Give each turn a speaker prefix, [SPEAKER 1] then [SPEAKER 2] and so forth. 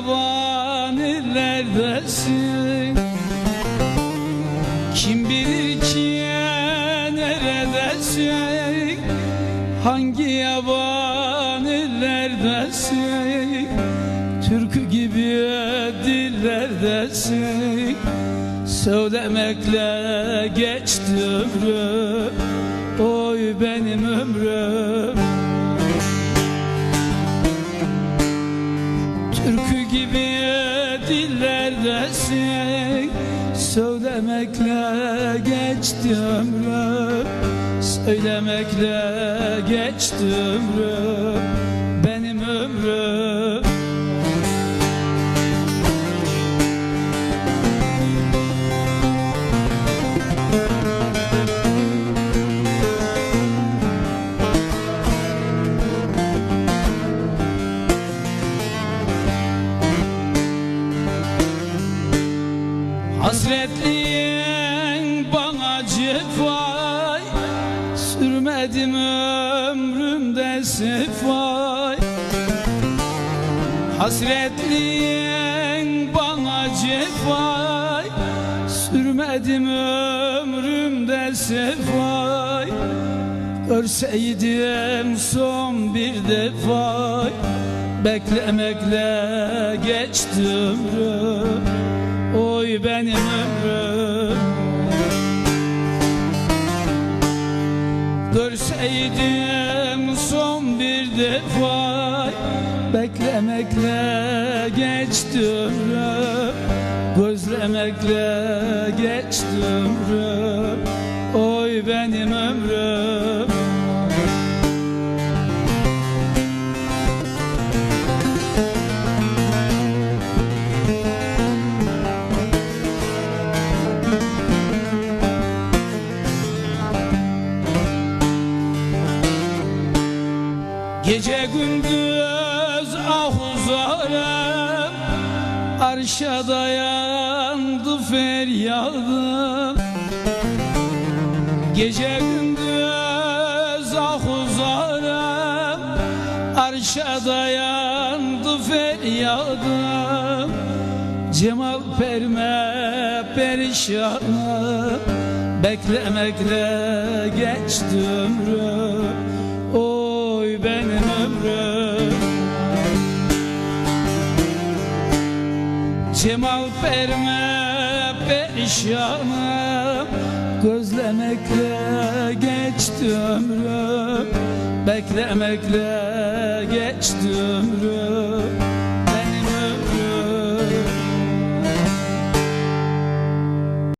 [SPEAKER 1] yabanilerdesin Kim bilir ki neredesin? Hangi yabanilerdesin Türkü gibi dillerdesin. Söylemekle geçti ömrüm. Oy benim ömrüm Türkü gibi dillerdesin. Söylemekle geçti ömrüm. Söylemekle geçti ömrüm Hasretliğin bana cefay Sürmedim ömrümde sefay Hasretliğin bana cefay Sürmedim ömrümde sefay Görseydim son bir defa Beklemekle geçti ömrüm Benim ömrüm. Görseydim son bir defa Beklemekle geçti ömrüm. Gözlemekle geçti ömrüm. Oy benim ömrüm Gece gündüz ah uzarım Arşa dayandı feryadım Gece gündüz ah uzarım Arşa dayandı feryadım Cemal perme perişanım Beklemekle geçti ömrüm Cemal perme perişanım. Gözlemekle geçti ömrüm. Beklemekle geçti ömrüm